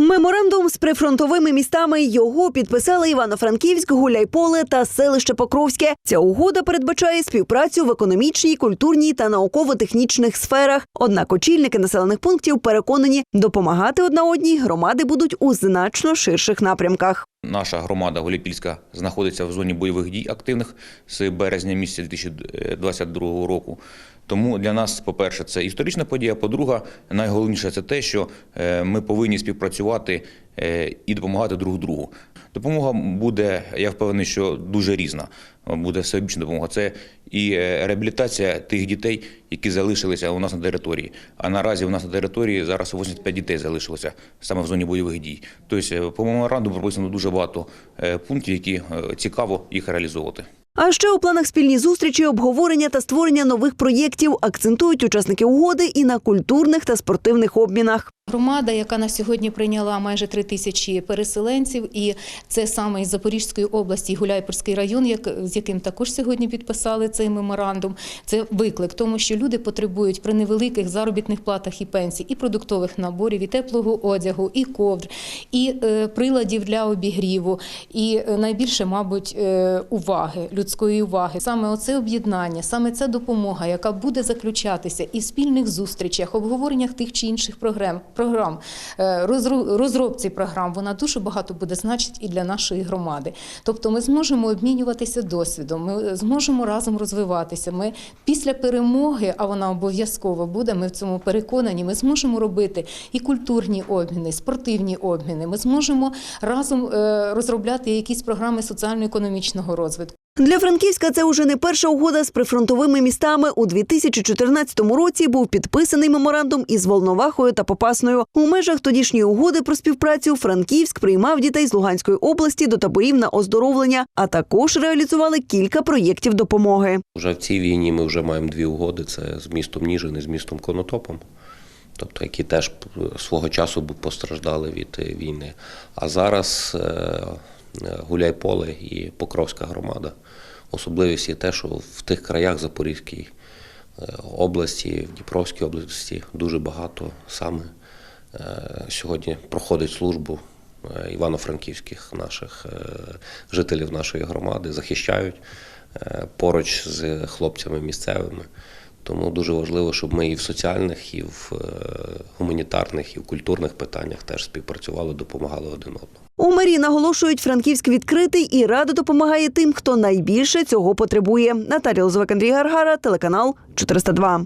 Меморандум з прифронтовими містами його підписали Івано-Франківськ, Гуляйполе та селище Покровське. Ця угода передбачає співпрацю в економічній, культурній та науково-технічних сферах. Однак очільники населених пунктів переконані, допомагати одна одній громади будуть у значно ширших напрямках. Наша громада Голіпільська знаходиться в зоні бойових дій активних з березня місяця 2022 року. Тому для нас, по-перше, це історична подія. По-друге, найголовніше це те, що е, ми повинні співпрацювати і допомагати друг другу. Допомога буде, я впевнений, що дуже різна. Буде всеобічна допомога. Це і е, реабілітація тих дітей, які залишилися у нас на території. А наразі у нас на території зараз 85 дітей залишилося саме в зоні бойових дій. Тобто, е, по меморандуму прописано дуже багато е, пунктів, які е, цікаво їх реалізовувати. А ще у планах спільні зустрічі, обговорення та створення нових проєктів акцентують учасники угоди і на культурних та спортивних обмінах. Громада, яка на сьогодні прийняла майже три тисячі переселенців, і це саме із Запорізької області, Гуляйпольський район, як з яким також сьогодні підписали цей меморандум. Це виклик, тому що люди потребують при невеликих заробітних платах і пенсій, і продуктових наборів, і теплого одягу, і ковдр, і е, приладів для обігріву, і е, найбільше, мабуть, е, уваги, людської уваги. Саме оце об'єднання, саме ця допомога, яка буде заключатися і в спільних зустрічах, обговореннях тих чи інших програм, програм е, розробці програм, вона дуже багато буде значити і для нашої громади. Тобто ми зможемо обмінюватися досвідом, ми зможемо разом розвиватися. Ми після перемоги, а вона обов'язково буде, ми в цьому переконані, ми зможемо робити і культурні обміни, і спортивні обміни. Ми зможемо разом е, розробляти якісь програми соціально-економічного розвитку. Для Франківська це уже не перша угода з прифронтовими містами. У 2014 році був підписаний меморандум із Волновахою та Попасною. У межах тодішньої угоди про співпрацю Франківськ приймав дітей з Луганської області до таборів на оздоровлення, а також реалізували кілька проєктів допомоги. Вже в цій війні ми вже маємо дві угоди: це з містом Ніжин і з містом Конотопом, тобто які теж свого часу постраждали від е, війни. А зараз е, Гуляйполе і Покровська громада. Особливість є те, що в тих краях Запорізькій е, області, в Дніпровській області дуже багато саме е, сьогодні проходить службу е, івано-франківських наших жителів нашої громади, захищають поруч з хлопцями місцевими. Тому дуже важливо, щоб ми і в соціальних, і в е, гуманітарних, і в культурних питаннях теж співпрацювали, допомагали один одному. У мерії наголошують, Франківськ відкритий і радо допомагає тим, хто найбільше цього потребує. Наталія Лозовик, Андрій Гаргара, телеканал 402.